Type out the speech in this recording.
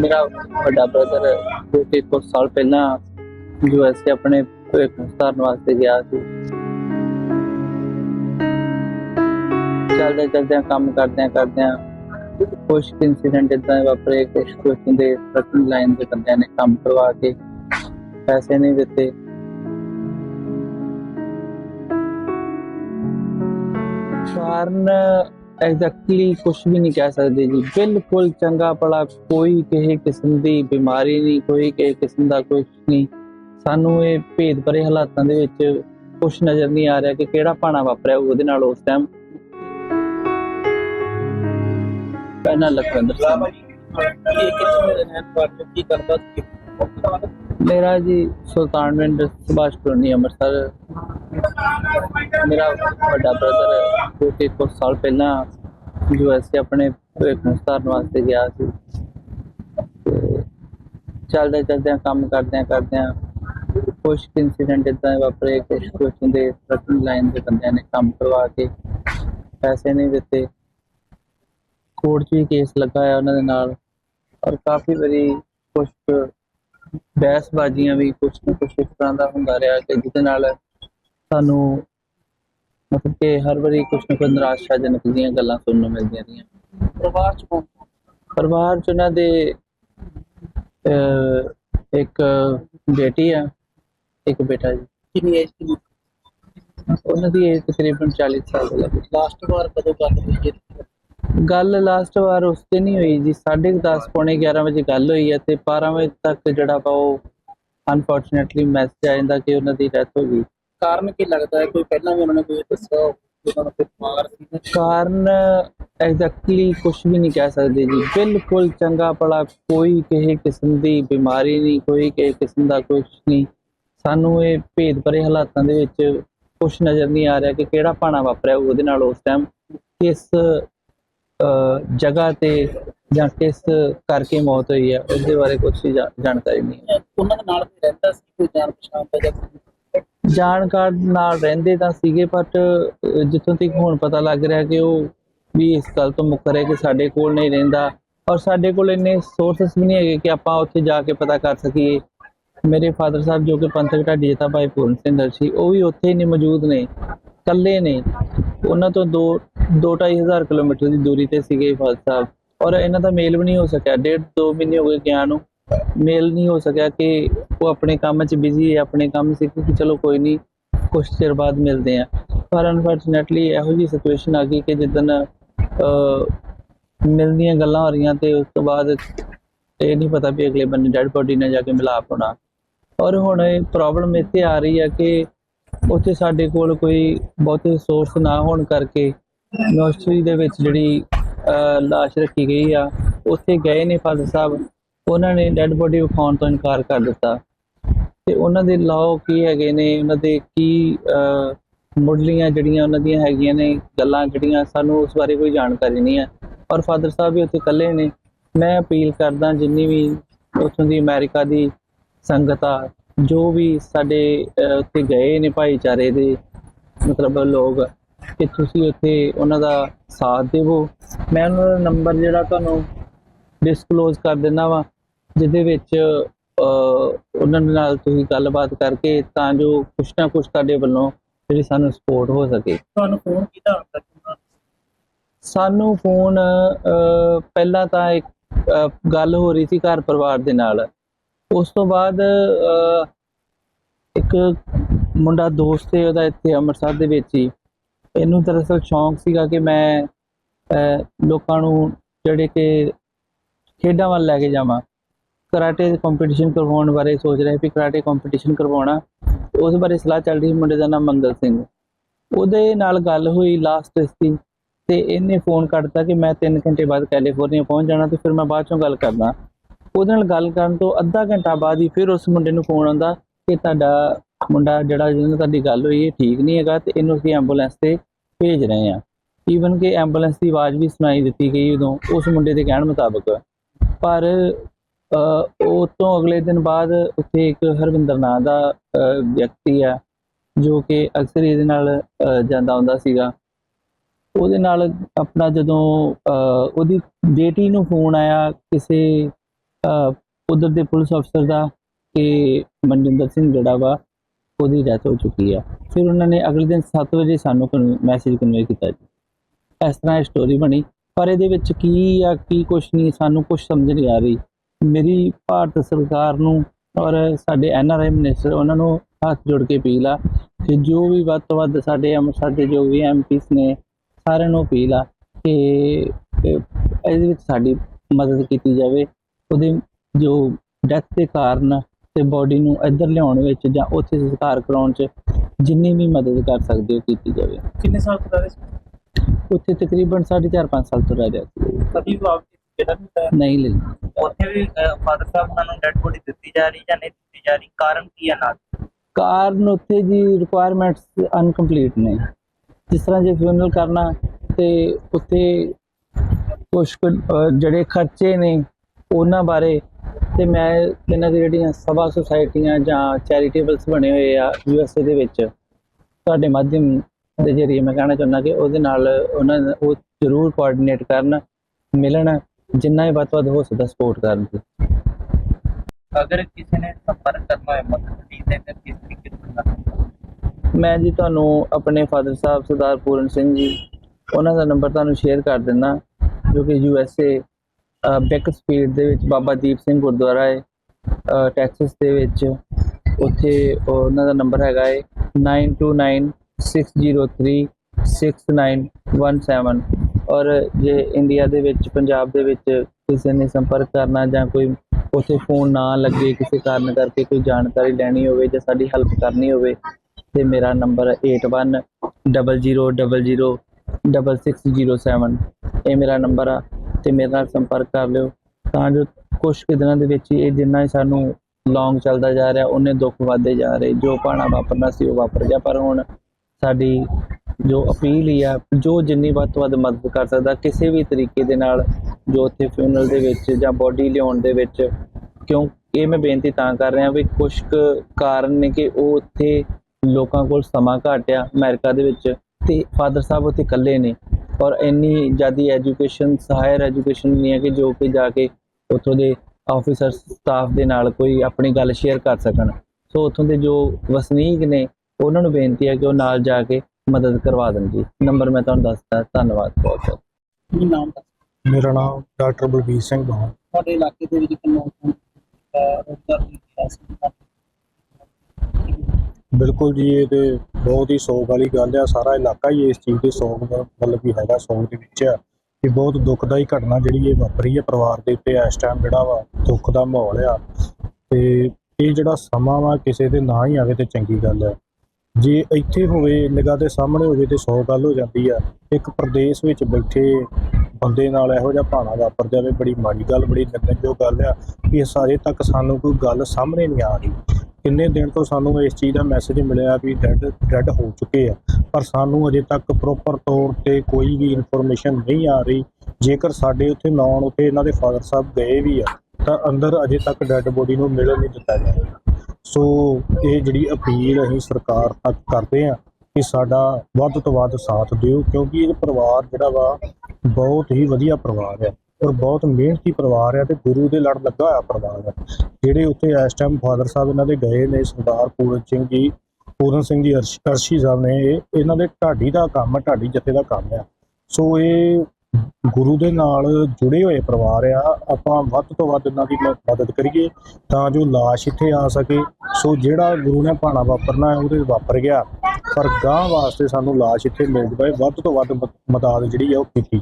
ਮੇਰਾ ਵੱਡਾ ਬ੍ਰਦਰ ਜੋ ਕਿ ਕੁਝ ਸਾਲ ਪਹਿਲਾਂ ਯੂ ਐਸ ਆਪਣੇ ਭਵਿੱਖ ਨੂੰ ਵਾਸਤੇ ਗਿਆ ਸੀ। ਚੱਲਦੇ ਚੱਲਦੇ ਕੰਮ ਕਰਦੇ ਕਰਦੇ ਕੁਝ ਇਨਸੀਡੈਂਟ ਇਦਾਂ ਦੇ ਵਾਪਰੇ ਕੁਝ ਕੁਝ ਦੇ ਫਰੰਟ ਲਾਈਨ ਦੇ ਬੰਦਿਆਂ ਨੇ ਕੰਮ ਕਰਵਾ ਕੇ ਪੈਸੇ ਨਹੀਂ ਦਿੱਤੇ। ਕਾਰਨ ਐਗਜ਼ੈਕਟਲੀ ਕੁਝ ਵੀ ਨਹੀਂ ਕਹਿ ਸਕਦੇ ਜੀ ਬਿਲਕੁਲ ਚੰਗਾ ਭਲਾ ਕੋਈ ਕਿਸੇ ਕਿਸਮ ਦੀ ਬਿਮਾਰੀ ਨਹੀਂ ਕੋਈ ਕਿਸੇ ਕਿਸਮ ਦਾ ਕੁਝ ਨਹੀਂ ਸਾਨੂੰ ਇਹ ਭੇਦ ਭਰੇ ਹਾਲਾਤਾਂ ਦੇ ਵਿੱਚ ਕੁਝ ਨਜ਼ਰ ਨਹੀਂ ਆ ਰਿਹਾ ਕਿ ਕਿਹੜਾ ਪਾਣਾ ਵਾਪਰਿਆ ਉਹਦੇ ਨਾਲ ਉਸ ਟਾਈਮ ਪਹਿਲਾਂ ਲਖਵਿੰਦਰ ਸਿੰਘ ਇਹ ਕਿੱਥੋਂ ਦੇ ਰਹਿਣ ਵਾਲੇ ਕੀ ਕਰਦਾ ਸੀ ਮੇਰਾ ਜੀ ਸੁਲਤਾਨ ਸੁਲਤਾਨਵਿੰਡ ਸੁਭਾਸ਼ ਕਲੋਨੀ ਅੰਮ੍ਰਿਤਸਰ। ਮੇਰਾ ਵੱਡਾ ਬ੍ਰਦਰ ਜੋ ਕਿ ਕੁਝ ਸਾਲ ਪਹਿਲਾਂ ਯੂ ਐਸ ਆਪਣੇ ਭਵਿੱਖ ਨੂੰ ਸੁਧਾਰਨ ਵਾਸਤੇ ਗਿਆ ਸੀ। ਤੇ ਚੱਲਦੇ ਚੱਲਦੇ ਕੰਮ ਕਰਦੇ ਕਰਦੇ ਕੁਝ ਇਨਸੀਡੈਂਟ ਇਦਾਂ ਦੇ ਵਾਪਰੇ ਕੁਝ ਕੁਝ ਦੇ ਫਰੰਟ ਲਾਈਨ ਦੇ ਬੰਦਿਆਂ ਨੇ ਕੰਮ ਕਰਵਾ ਕੇ ਪੈਸੇ ਨਹੀਂ ਦਿੱਤੇ। ਕੋਰਟ 'ਚ ਵੀ ਕੇਸ ਲੱਗਾ ਹੈ ਉਹਨਾਂ ਦੇ ਨਾਲ ਔਰ ਕਾਫੀ ਵਾਰੀ ਕੁਝ ਬਹਿਸਬਾਜ਼ੀਆਂ ਵੀ ਕੁਛ ਨਾ ਕੁਛ ਇਸ ਤਰ੍ਹਾਂ ਦਾ ਹੁੰਦਾ ਰਿਹਾ ਕਿ ਜਿਹਦੇ ਨਾਲ ਸਾਨੂੰ ਮਤਲਬ ਕਿ ਹਰ ਵਾਰੀ ਕੁਛ ਨਾ ਕੁਛ ਨਿਰਾਸ਼ਾਜਨਕ ਦੀਆਂ ਗੱਲਾਂ ਸੁਣਨ ਨੂੰ ਮਿਲਦੀਆਂ ਰਹੀਆਂ। ਪਰਿਵਾਰ ਚ ਪਰਿਵਾਰ ਚ ਉਹਨਾਂ ਦੇ ਇੱਕ ਬੇਟੀ ਆ ਇੱਕ ਬੇਟਾ ਜੀ। ਕਿੰਨੀ ਏਜ ਦੀ ਉਹਨਾਂ ਦੀ ਏਜ ਤਕਰੀਬਨ 40 ਸਾਲ ਦੇ ਲੱਗੇ ਲਾਸਟ ਵਾਰ ਕਦੋਂ ਗੱਲ ਹੋਈ? ਹੈ ਗੱਲ ਲਾਸਟ ਵਾਰ ਉਸ ਤੇ ਨਹੀਂ ਹੋਈ ਜੀ 10:30 ਪੌਣੇ 11 ਵਜੇ ਗੱਲ ਹੋਈ ਹੈ ਤੇ 12 ਵਜੇ ਤੱਕ ਜਿਹੜਾ ਵਾ ਉਹ ਅਨਫੋਰਚੂਨੇਟਲੀ ਮੈਸੇਜ ਆ ਜਾਂਦਾ ਕਿ ਉਹਨਾਂ ਦੀ ਡੈਥ ਹੋ ਗਈ। ਕਾਰਨ ਕੀ ਲੱਗਦਾ ਹੈ? ਕੋਈ ਪਹਿਲਾਂ ਵੀ ਉਹਨਾਂ ਨੇ ਕੋਈ ਦੱਸਿਆ ਉਹਨਾਂ ਨੂੰ ਕੋਈ ਬਿਮਾਰ ਸੀ ਜਾਂ ਕਾਰਨ ਐਗਜ਼ੈਕਟਲੀ ਕੁਝ ਵੀ ਨਹੀਂ ਕਹਿ ਸਕਦੇ ਜੀ। ਬਿਲਕੁਲ ਚੰਗਾ ਭਲਾ ਕੋਈ ਕਿਸੇ ਕਿਸਮ ਦੀ ਬਿਮਾਰੀ ਨਹੀਂ ਕੋਈ ਕਿਸੇ ਕਿਸਮ ਦਾ ਕੁਝ ਨਹੀਂ। ਸਾਨੂੰ ਇਹ ਭੇਦ ਭਰੇ ਹਾਲਾਤਾਂ ਦੇ ਵਿੱਚ ਕੁਝ ਨਜ਼ਰ ਨਹੀਂ ਆ ਰਿਹਾ ਕਿ ਕਿਹੜਾ ਪਾਣਾ ਵਾਪਰਿਆ ਉਹਦੇ ਨਾਲ ਉਸ ਟਾਈਮ ਕਿਸ ਜਗ੍ਹਾ ਤੇ ਜਾਂ ਕਿਸ ਕਰਕੇ ਮੌਤ ਹੋਈ ਹੈ ਉਹਦੇ ਬਾਰੇ ਕੁਝ ਜਾਣਕਾਰੀ ਨਹੀਂ ਹੈ। ਉਹਨਾਂ ਦੇ ਨਾਲ ਕੋਈ ਰਹਿੰਦਾ ਸੀ ਕੋਈ ਜਾਣ ਪਛਾਣ ਦਾ ਜਾਂ? ਜਾਣਕਾਰ ਨਾਲ ਰਹਿੰਦੇ ਤਾਂ ਸੀਗੇ ਬਟ ਜਿੱਥੋਂ ਤੱਕ ਹੁਣ ਪਤਾ ਲੱਗ ਰਿਹਾ ਕਿ ਉਹ ਵੀ ਇਸ ਗੱਲ ਤੋਂ ਮੁੱਕਰ ਹੈ ਕਿ ਸਾਡੇ ਕੋਲ ਨਹੀਂ ਰਹਿੰਦਾ। ਔਰ ਸਾਡੇ ਕੋਲ ਇੰਨੇ ਸੋਰਸਸ ਵੀ ਨਹੀਂ ਹੈਗੇ ਕਿ ਆਪਾਂ ਉੱਥੇ ਜਾ ਕੇ ਪਤਾ ਕਰ ਸਕੀਏ। ਮੇਰੇ ਫਾਦਰ ਸਾਹਿਬ ਜੋ ਕਿ ਪੰਥਕ ਢਾਡੀ ਜਤਾ ਭਾਈ ਪੂਰਨ ਸਿੰਘ ਸੀ ਉਹ ਵੀ ਉੱਥੇ ਹੀ ਨਹੀਂ ਮੌਜੂਦ ਨੇ ਇਕੱਲੇ ਨੇ। ਉਹਨਾਂ ਤੋਂ 2 2.5 ਕਿਲੋਮੀਟਰ ਦੀ ਦੂਰੀ ਤੇ ਸੀਗੇ ਫਾਦਰ ਸਾਹਿਬ। ਔਰ ਇਹਨਾਂ ਦਾ ਮੇਲ ਵੀ ਨਹੀਂ ਹੋ ਸਕਿਆ। ਡੇਢ ਦੋ ਮਹੀਨੇ ਹੋ ਗਏ ਗਿਆ ਨੂੰ। ਮੇਲ ਨਹੀਂ ਹੋ ਸਕਿਆ ਕਿ ਉਹ ਆਪਣੇ ਕੰਮ 'ਚ ਬਿਜ਼ੀ ਹੈ ਆਪਣੇ ਕੰਮ ਸੀ ਕਿ ਚਲੋ ਕੋਈ ਨਹੀਂ ਕੁਝ ਚਿਰ ਬਾਅਦ ਮਿਲਦੇ ਆ ਪਰ ਅਨਫੋਰਚੂਨੇਟਲੀ ਇਹੋ ਜਿਹੀ ਸਿਚੁਏਸ਼ਨ ਆ ਗਈ ਕਿ ਜਿੱਦਨ ਅਹ, ਮਿਲਦੀਆਂ ਗੱਲਾਂ ਹੋ ਰਹੀਆਂ ਤੇ ਉਸ ਤੋਂ ਬਾਅਦ ਇਹ ਨਹੀਂ ਪਤਾ ਵੀ ਅਗਲੇ ਬੰਨੇ ਡੈਡ ਬੋਡੀ ਨਾਲ ਜਾ ਕੇ ਮਿਲਾਪ ਹੋਣਾ। ਔਰ ਹੁਣ ਇਹ ਪ੍ਰੋਬਲਮ ਇੱਥੇ ਆ ਰਹੀ ਹੈ ਕਿ ਉੱਥੇ ਸਾਡੇ ਕੋਲ ਕੋਈ ਬਹੁਤੇ ਸੋਰਸ ਨਾ ਹੋਣ ਕਰਕੇ ਮੋਸਟਰੀ ਦੇ ਵਿੱਚ ਜਿਹੜੀ ਅਹ, ਲਾਸ਼ ਰੱਖੀ ਗਈ ਆ ਉੱਥੇ ਗਏ ਨੇ ਫਾਦਰ ਸਾਹਿਬ। ਉਹਨਾਂ ਨੇ ਡੈੱਡ ਬੋਡੀ ਵਿਖਾਉਣ ਤੋਂ ਇਨਕਾਰ ਕਰ ਦਿੱਤਾ। ਤੇ ਉਹਨਾਂ ਦੇ ਲਾਅ ਕੀ ਹੈਗੇ ਨੇ? ਉਹਨਾਂ ਦੇ ਕੀ ਮੁੱਢਲੀਆਂ ਜਿਹੜੀਆਂ ਉਹਨਾਂ ਦੀਆਂ ਹੈਗੀਆਂ ਨੇ ਗੱਲਾਂ ਜਿਹੜੀਆਂ ਸਾਨੂੰ ਉਸ ਬਾਰੇ ਕੋਈ ਜਾਣਕਾਰੀ ਨਹੀਂ ਹੈ। ਔਰ ਫਾਦਰ ਸਾਹਿਬ ਵੀ ਉੱਥੇ ਇਕੱਲੇ ਨੇ। ਮੈਂ ਅਪੀਲ ਕਰਦਾ ਜਿੰਨੀ ਵੀ ਉੱਥੋਂ ਦੀ ਅਮਰੀਕਾ ਦੀ ਸੰਗਤ ਆ ਜੋ ਵੀ ਸਾਡੇ ਅਹ, ਉੱਥੇ ਗਏ ਨੇ ਭਾਈਚਾਰੇ ਦੇ ਮਤਲਬ ਲੋਕ ਕਿ ਤੁਸੀਂ ਉੱਥੇ ਉਹਨਾਂ ਦਾ ਸਾਥ ਦੇਵੋ। ਮੈਂ ਉਹਨਾਂ ਦਾ ਨੰਬਰ ਜਿਹੜਾ ਤੁਹਾਨੂੰ ਡਿਸਕਲੋਜ਼ ਕਰ ਦਿੰਦਾ ਵਾ ਜਿਹਦੇ ਵਿੱਚ ਉਹਨਾਂ ਨਾਲ ਤੁਸੀਂ ਗੱਲਬਾਤ ਕਰਕੇ ਤਾਂ ਜੋ ਕੁਛ ਨਾ ਕੁਛ ਤੁਹਾਡੇ ਵੱਲੋਂ ਜਿਹੜੀ ਸਾਨੂੰ ਸਪੋਰਟ ਹੋ ਸਕੇ। ਤੁਹਾਨੂੰ ਫੋਨ ਕੀਤਾ ਹੁੰਦਾ ਸਾਨੂੰ ਫੋਨ ਪਹਿਲਾਂ ਤਾਂ ਇੱਕ ਗੱਲ ਹੋ ਰਹੀ ਸੀ ਘਰ ਪਰਿਵਾਰ ਦੇ ਨਾਲ। ਉਸ ਤੋਂ ਬਾਅਦ ਇੱਕ ਮੁੰਡਾ ਦੋਸਤ ਹੈ ਉਹਦਾ ਇੱਥੇ ਅੰਮ੍ਰਿਤਸਰ ਦੇ ਵਿੱਚ ਹੀ। ਇਹਨੂੰ ਦਰਅਸਲ ਸ਼ੌਂਕ ਸੀਗਾ ਕਿ ਮੈਂ ਲੋਕਾਂ ਨੂੰ ਜਿਹੜੇ ਕਿ ਖੇਡਾਂ ਵੱਲ ਲੈ ਕੇ ਜਾਵਾਂ। ਕਰਾਟੇ ਦੇ ਕੰਪੀਟੀਸ਼ਨ ਕਰਵਾਉਣ ਬਾਰੇ ਸੋਚ ਰਿਹਾ ਵੀ ਕਰਾਟੇ ਕੰਪੀਟੀਸ਼ਨ ਕਰਵਾਉਣਾ। ਉਸ ਬਾਰੇ ਸਲਾਹ ਚੱਲ ਰਹੀ ਸੀ ਮੁੰਡੇ ਦਾ ਨਾਮ ਮੰਗਲ ਸਿੰਘ। ਉਹਦੇ ਨਾਲ ਗੱਲ ਹੋਈ ਲਾਸਟ ਦੀ ਤੇ ਇਹਨੇ ਫੋਨ ਕੱਟਤਾ ਕਿ ਮੈਂ 3 ਘੰਟੇ ਬਾਅਦ ਕੈਲੀਫੋਰਨੀਆ ਪਹੁੰਚ ਜਾਣਾ ਤੇ ਫਿਰ ਮੈਂ ਬਾਅਦ ਚੋਂ ਗੱਲ ਕਰਦਾ। ਉਹਦੇ ਨਾਲ ਗੱਲ ਕਰਨ ਤੋਂ ਅੱਧਾ ਘੰਟਾ ਬਾਅਦ ਹੀ ਫਿਰ ਉਸ ਮੁੰਡੇ ਨੂੰ ਫੋਨ ਆਉਂਦਾ ਕਿ ਤੁਹਾਡਾ ਮੁੰਡਾ ਜਿਹੜਾ ਜਿਹਦੇ ਤੁਹਾਡੀ ਗੱਲ ਹੋਈ ਇਹ ਠੀਕ ਨਹੀਂ ਹੈਗਾ ਤੇ ਇਹਨੂੰ ਅਸੀਂ ਐਂਬੂਲੈਂਸ ਤੇ ਭੇਜ ਰਹੇ ਹਾਂ। ਈਵਨ ਕਿ ਐਂਬੂਲੈਂਸ ਦੀ ਆਵਾਜ਼ ਵੀ ਸੁਣਾਈ ਦਿੱਤੀ ਗਈ ਉਦੋਂ ਉਸ ਮੁੰਡੇ ਦੇ ਕਹਿਣ ਮੁਤਾਬਕ। ਪਰ ਅਹ, ਉਹ ਤੋਂ ਅਗਲੇ ਦਿਨ ਬਾਅਦ ਉੱਥੇ ਇੱਕ ਹਰਵਿੰਦਰ ਨਾਂ ਦਾ ਵਿਅਕਤੀ ਆ ਜੋ ਕਿ ਅਕਸਰ ਇਹਦੇ ਨਾਲ ਜਾਂਦਾ ਹੁੰਦਾ ਸੀਗਾ। ਉਹਦੇ ਨਾਲ ਆਪਣਾ ਜਦੋਂ ਉਹਦੀ ਬੇਟੀ ਨੂੰ ਫੋਨ ਆਇਆ ਕਿਸੇ ਉਧਰ ਦੇ ਪੁਲਿਸ ਅਫਸਰ ਦਾ ਕਿ ਮਨਜਿੰਦਰ ਸਿੰਘ ਜਿਹੜਾ ਵਾ ਉਹਦੀ ਡੈਥ ਹੋ ਚੁੱਕੀ ਆ। ਫਿਰ ਉਹਨਾਂ ਨੇ ਅਗਲੇ ਦਿਨ 7 ਵਜੇ ਸਾਨੂੰ ਮੈਸੇਜ ਕਨਵੇ ਕੀਤਾ ਜੀ। ਇਸ ਤਰ੍ਹਾਂ ਇਹ ਸਟੋਰੀ ਬਣੀ। ਪਰ ਇਹਦੇ ਵਿੱਚ ਕੀ ਆ, ਕੀ ਕੁਛ ਨਹੀਂ, ਸਾਨੂੰ ਕੁਛ ਸਮਝ ਨਹੀਂ ਆ ਰਹੀ। ਮੇਰੀ ਭਾਰਤ ਸਰਕਾਰ ਨੂੰ ਔਰ ਸਾਡੇ ਐਨ ਆਰ ਆਈ ਮਿਨਿਸਟਰ ਉਹਨਾਂ ਨੂੰ ਹੱਥ ਜੋੜ ਕੇ ਅਪੀਲ ਆ ਕਿ ਜੋ ਵੀ ਵੱਧ ਤੋਂ ਵੱਧ ਸਾਡੇ ਅੰਮ੍ਰਿਤਸਰ ਦੇ ਜੋ ਵੀ ਐਮਪੀਸ ਨੇ, ਸਾਰਿਆਂ ਨੂੰ ਅਪੀਲ ਆ ਕਿ ਕਿ ਇਹਦੇ ਵਿੱਚ ਸਾਡੀ ਮਦਦ ਕੀਤੀ ਜਾਵੇ। ਉਹਦੇ ਜੋ ਡੈਥ ਦੇ ਕਾਰਨ ਤੇ ਬੋਡੀ ਨੂੰ ਇੱਧਰ ਲਿਆਉਣ ਵਿੱਚ ਜਾਂ ਉੱਥੇ ਸੰਸਕਾਰ ਕਰਾਉਣ 'ਚ ਜਿੰਨੀ ਵੀ ਮਦਦ ਕਰ ਸਕਦੇ ਹੋ ਕੀਤੀ ਜਾਵੇ। ਕਿੰਨੇ ਸਾਲ ਤੋਂ ਰਹੇ ਸੀ? ਉੱਥੇ ਤਕਰੀਬਨ 4.5 5 ਸਾਲ ਤੋਂ ਰਹਿ ਰਿਹਾ ਸੀ। ਕਦੀ ਵੀ ਆਪ ਜਿਹੜਾ ਨਹੀਂ ਲਈ। ਉੱਥੇ ਵੀ ਫਾਦਰ ਸਾਹਿਬ ਉਹਨਾਂ ਨੂੰ ਡੈਡ ਬੋਡੀ ਦਿੱਤੀ ਜਾ ਰਹੀ ਜਾਂ ਨਹੀਂ ਦਿੱਤੀ ਜਾ ਰਹੀ? ਕਾਰਨ ਕੀ ਹੈ ਨਾ ਕਾਰਨ ਉੱਥੇ ਜੀ ਰਿਕੁਆਇਰਮੈਂਟਸ ਅਨਕੰਪਲੀਟ ਨੇ। ਜਿਸ ਤਰ੍ਹਾਂ ਜੇ ਫਿਊਨਰਲ ਕਰਨਾ ਤੇ ਉੱਥੇ ਕੁਛ ਕੁ, ਅਹ, ਜਿਹੜੇ ਖਰਚੇ ਨੇ ਉਹਨਾਂ ਬਾਰੇ ਤੇ ਮੈਂ ਇਹਨਾਂ ਦੀ ਜਿਹੜੀਆਂ ਸਭਾ ਸੁਸਾਇਟੀਆਂ ਜਾਂ ਚੈਰੀਟੇਬਲਸ ਬਣੇ ਹੋਏ ਆ ਯੂਐਸਏ ਦੇ ਵਿੱਚ ਤੁਹਾਡੇ ਮਾਧਿਅਮ ਦੇ ਜਰੀਏ ਮੈਂ ਕਹਿਣਾ ਚਾਹੁੰਦਾ ਕਿ ਉਹਦੇ ਨਾਲ ਉਹਨਾਂ ਉਹ ਜ਼ਰੂਰ ਕੋਆਰਡੀਨੇਟ ਕਰਨ ਮਿਲਣ ਜਿੰਨਾ ਹੀ ਵੱਧ ਤੋਂ ਵੱਧ ਹੋ ਸਕਦਾ ਸਪੋਰਟ ਕਰਨ ਜੀ ਅਗਰ ਕਿਸੇ ਨੇ ਸੰਪਰਕ ਕਰਨਾ ਹੈ ਮਦਦ ਲਈ ਤੇ ਫਿਰ ਕਿਸ ਤਰੀਕੇ ਨਾਲ ਮੈਂ ਜੀ ਤੁਹਾਨੂੰ ਆਪਣੇ ਫਾਦਰ ਸਾਹਿਬ ਸਰਦਾਰ ਪੂਰਨ ਸਿੰਘ ਜੀ ਉਹਨਾਂ ਦਾ ਨੰਬਰ ਤੁਹਾਨੂੰ ਸ਼ੇਅਰ ਕਰ ਦਿੰਦਾ ਜੋ ਕਿ U S A back speed ਦੇ ਵਿੱਚ ਬਾਬਾ ਦੀਪ ਸਿੰਘ ਗੁਰਦੁਆਰਾ ਹੈ ਅ, ਟੈਕਸਸ ਦੇ ਵਿੱਚ। ਉੱਥੇ ਉਹਨਾਂ ਦਾ ਨੰਬਰ ਹੈਗਾ ਹੈ 9296036917 ਔਰ ਜੇ ਇੰਡੀਆ ਦੇ ਵਿੱਚ ਪੰਜਾਬ ਦੇ ਵਿੱਚ ਕਿਸੇ ਨੇ ਸੰਪਰਕ ਕਰਨਾ ਜਾਂ ਕੋਈ ਉੱਥੇ ਫੋਨ ਨਾ ਲੱਗੇ ਕਿਸੇ ਕਾਰਨ ਕਰਕੇ ਕੋਈ ਜਾਣਕਾਰੀ ਲੈਣੀ ਹੋਵੇ ਜਾਂ ਸਾਡੀ ਹੈਲਪ ਕਰਨੀ ਹੋਵੇ ਤੇ ਮੇਰਾ ਨੰਬਰ 8100006607 ਇਹ ਮੇਰਾ ਨੰਬਰ ਆ। ਤੇ ਮੇਰੇ ਨਾਲ ਸੰਪਰਕ ਕਰ ਲਿਓ। ਤਾਂ ਜੋ ਕੁਝ ਕੁ ਦਿਨਾਂ ਦੇ ਵਿੱਚ ਹੀ ਇਹ ਜਿੰਨਾ ਹੀ ਸਾਨੂੰ ਲੌਂਗ ਚੱਲਦਾ ਜਾ ਰਿਹਾ, ਉਹਨੇ ਦੁੱਖ ਵਧਦੇ ਜਾ ਰਹੇ। ਜੋ ਪਾਣਾ ਵਾਪਰਨਾ ਸੀ ਉਹ ਵਾਪਰ ਗਿਆ। ਪਰ ਹੁਣ ਸਾਡੀ ਜੋ ਅਪੀਲ ਹੀ ਆ, ਜੋ ਜਿੰਨੀ ਵੱਧ ਤੋਂ ਵੱਧ ਮਦਦ ਕਰ ਸਕਦਾ, ਕਿਸੇ ਵੀ ਤਰੀਕੇ ਦੇ ਨਾਲ ਜੋ ਉੱਥੇ ਫਿਊਨਲ ਦੇ ਵਿੱਚ ਜਾਂ ਬੋਡੀ ਲਿਆਉਣ ਦੇ ਵਿੱਚ, ਕਿਉਂ ਇਹ ਮੈਂ ਬੇਨਤੀ ਤਾਂ ਕਰ ਰਿਹਾ ਵੀ ਕੁਝ ਕੁ ਕਾਰਨ ਨੇ ਕਿ ਉਹ ਉੱਥੇ ਲੋਕਾਂ ਕੋਲ ਸਮਾਂ ਘੱਟ ਆ ਅਮਰੀਕਾ ਦੇ ਵਿੱਚ। ਤੇ ਫਾਦਰ ਸਾਹਿਬ ਉੱਥੇ ਇਕੱਲੇ ਨੇ। ਔਰ ਇੰਨੀ ਜ਼ਿਆਦੀ ਐਜੂਕੇਸ਼ਨ ਹਾਇਰ ਐਜੂਕੇਸ਼ਨ ਨਹੀਂ ਹੈ ਕਿ ਜੋ ਕਿ ਜਾ ਕੇ ਉੱਥੋਂ ਦੇ ਆਫੀਸਰ ਸਟਾਫ ਦੇ ਨਾਲ ਕੋਈ ਆਪਣੀ ਗੱਲ ਸ਼ੇਅਰ ਕਰ ਸਕਣ। ਸੋ ਉੱਥੋਂ ਦੇ ਜੋ ਵਸਨੀਕ ਨੇ ਉਹਨਾਂ ਨੂੰ ਬੇਨਤੀ ਹੈ ਕਿ ਉਹ ਨਾਲ ਜਾ ਕੇ ਮਦਦ ਕਰਵਾ ਦੇਣ ਜੀ। ਨੰਬਰ ਮੈਂ ਤੁਹਾਨੂੰ ਦੱਸਦਾ ਧੰਨਵਾਦ ਬਹੁਤ ਬਹੁਤ। ਕੀ ਨਾਮ ਮੇਰਾ ਨਾਮ ਡਾਕਟਰ ਬਲਬੀਰ ਸਿੰਘ ਬਹਾਨ ਤੁਹਾਡੇ ਇਲਾਕੇ ਦੇ ਵਿੱਚ ਕਿੰਨਾ ਰੋਜ਼ਗਾਰ ਦੀ ਸਿਆਸਤ ਬਿਲਕੁਲ ਜੀ ਇਹ ਤੇ ਬਹੁਤ ਹੀ ਸੋਗ ਵਾਲੀ ਗੱਲ ਆ। ਸਾਰਾ ਇਲਾਕਾ ਹੀ ਇਸ ਚੀਜ਼ ਦੇ ਸੋਗ ਮਤਲਬ ਵੀ ਹੈਗਾ ਸੋਗ ਦੇ ਵਿੱਚ ਆ ਕਿ ਬਹੁਤ ਦੁਖਦਾਈ ਘਟਨਾ ਜਿਹੜੀ ਇਹ ਵਾਪਰੀ ਹੈ ਪਰਿਵਾਰ ਦੇ ਉੱਤੇ ਇਸ ਟਾਈਮ ਜਿਹੜਾ ਵਾ ਦੁੱਖ ਦਾ ਮਾਹੌਲ ਆ। ਤੇ ਇਹ ਜਿਹੜਾ ਸਮਾਂ ਵਾ ਕਿਸੇ ਦੇ ਨਾ ਹੀ ਆਵੇ ਤੇ ਚੰਗੀ ਗੱਲ ਹੈ ਜੇ ਇੱਥੇ ਹੋਵੇ, ਨਿਗਾਹ ਦੇ ਸਾਹਮਣੇ ਹੋਵੇ ਤੇ 100 ਗੱਲ ਹੋ ਜਾਂਦੀ ਆ। ਇੱਕ ਪ੍ਰਦੇਸ਼ ਵਿੱਚ ਬੈਠੇ ਬੰਦੇ ਨਾਲ ਇਹੋ ਜਿਹਾ ਭਾਣਾ ਵਾਪਰ ਜਾਵੇ, ਬੜੀ ਮਾੜੀ ਗੱਲ, ਬੜੀ ਨਿੰਦਣਯੋਗ ਗੱਲ ਆ ਕਿ ਇਹ ਸਾਰੇ ਤੱਕ ਸਾਨੂੰ ਕੋਈ ਗੱਲ ਸਾਹਮਣੇ ਨਹੀਂ ਆ ਰਹੀ। ਕਿੰਨੇ ਦਿਨ ਤੋਂ ਸਾਨੂੰ ਇਸ ਚੀਜ਼ ਦਾ ਮੈਸੇਜ ਮਿਲਿਆ ਵੀ ਡੈਡ ਡੈਡ ਹੋ ਚੁੱਕੇ ਆ। ਪਰ ਸਾਨੂੰ ਅਜੇ ਤੱਕ ਪ੍ਰੋਪਰ ਤੌਰ ਤੇ ਕੋਈ ਵੀ ਇਨਫੋਰਮੇਸ਼ਨ ਨਹੀਂ ਆ ਰਹੀ। ਜੇਕਰ ਸਾਡੇ ਉੱਥੇ ਨੌਨ ਉੱਥੇ ਇਹਨਾਂ ਦੇ ਫਾਦਰ ਸਾਹਿਬ ਗਏ ਵੀ ਆ, ਤਾਂ ਅੰਦਰ ਅਜੇ ਤੱਕ ਡੈੱਡ ਬੋਡੀ ਨੂੰ ਮਿਲਣ ਨਹੀਂ ਦਿੱਤਾ ਜਾ ਰਿਹਾ। ਸੋ ਇਹ ਜਿਹੜੀ ਅਪੀਲ ਅਸੀਂ ਸਰਕਾਰ ਤੱਕ ਕਰਦੇ ਆ ਕਿ ਸਾਡਾ ਵੱਧ ਤੋਂ ਵੱਧ ਸਾਥ ਦਿਓ, ਕਿਉਂਕਿ ਇਹ ਪਰਿਵਾਰ ਜਿਹੜਾ ਵਾ ਬਹੁਤ ਹੀ ਵਧੀਆ ਪਰਿਵਾਰ ਹੈ ਔਰ ਬਹੁਤ ਮਿਹਨਤੀ ਪਰਿਵਾਰ ਹੈ ਤੇ ਗੁਰੂ ਦੇ ਲੜ ਲੱਗਾ ਹੋਇਆ ਪਰਿਵਾਰ ਹੈ। ਜਿਹੜੇ ਉੱਥੇ ਇਸ ਟਾਈਮ ਫਾਦਰ ਸਾਹਿਬ ਇਹਨਾਂ ਦੇ ਗਏ ਨੇ, ਸਰਦਾਰ ਪੂਰਨ ਸਿੰਘ ਜੀ, ਪੂਰਨ ਸਿੰਘ ਜੀ, ਅਰਸ਼- ਅਰਸ਼ੀ ਸਾਹਿਬ ਨੇ ਇਹਨਾਂ ਦੇ ਢਾਡੀ ਦਾ ਕੰਮ ਹੈ, ਢਾਡੀ ਜਥੇ ਦਾ ਕੰਮ ਆ ਸੋ ਇਹ ਗੁਰੂ ਦੇ ਨਾਲ ਜੁੜੇ ਹੋਏ ਪਰਿਵਾਰ ਆ, ਆਪਾਂ ਵੱਧ ਤੋਂ ਵੱਧ ਇਹਨਾਂ ਦੀ ਮਦਦ ਕਰੀਏ ਤਾਂ ਜੋ ਲਾਸ਼ ਇੱਥੇ ਆ ਸਕੇ। ਸੋ ਜਿਹੜਾ ਗੁਰੂ ਨੇ ਭਾਣਾ ਵਾਪਰਨਾ ਉਹਦੇ ਵਾਪਰ ਗਿਆ। ਪਰ ਗਾਂ ਵਾਸਤੇ ਸਾਨੂੰ ਲਾਸ਼ ਇੱਥੇ ਮਿਲ ਜਾਵੇ, ਵੱਧ ਤੋਂ ਵੱਧ ਮ- ਮਦਦ ਜਿਹੜੀ ਆ ਉਹ ਕੀਤੀ।